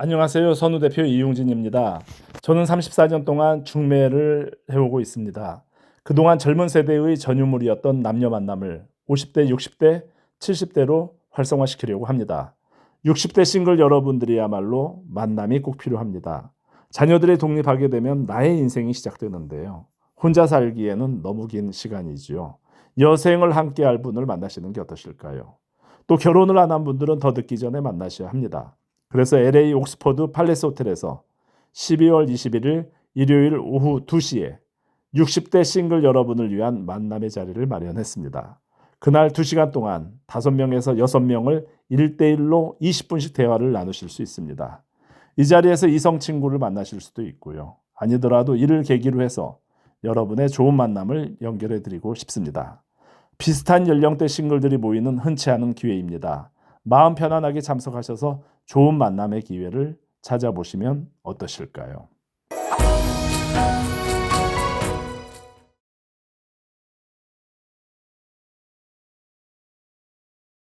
안녕하세요. 선우 대표 이용진입니다. 저는 34년 동안 중매를 해오고 있습니다. 그동안 젊은 세대의 전유물이었던 남녀 만남을 50대, 60대, 70대로 활성화시키려고 합니다. 60대 싱글 여러분들이야말로 만남이 꼭 필요합니다. 자녀들이 독립하게 되면 나의 인생이 시작되는데요. 혼자 살기에는 너무 긴 시간이지요. 여생을 함께 할 분을 만나시는 게 어떠실까요? 또 결혼을 안 한 분들은 더 늦기 전에 만나셔야 합니다. 그래서 LA 옥스퍼드 팔레스 호텔에서 12월 21일 일요일 오후 2시에 60대 싱글 여러분을 위한 만남의 자리를 마련했습니다. 그날 2시간 동안 5명에서 6명을 1대1로 20분씩 대화를 나누실 수 있습니다. 이 자리에서 이성 친구를 만나실 수도 있고요. 아니더라도 이를 계기로 해서 여러분의 좋은 만남을 연결해 드리고 싶습니다. 비슷한 연령대 싱글들이 모이는 흔치 않은 기회입니다. 마음 편안하게 참석하셔서 좋은 만남의 기회를 찾아보시면 어떠실까요?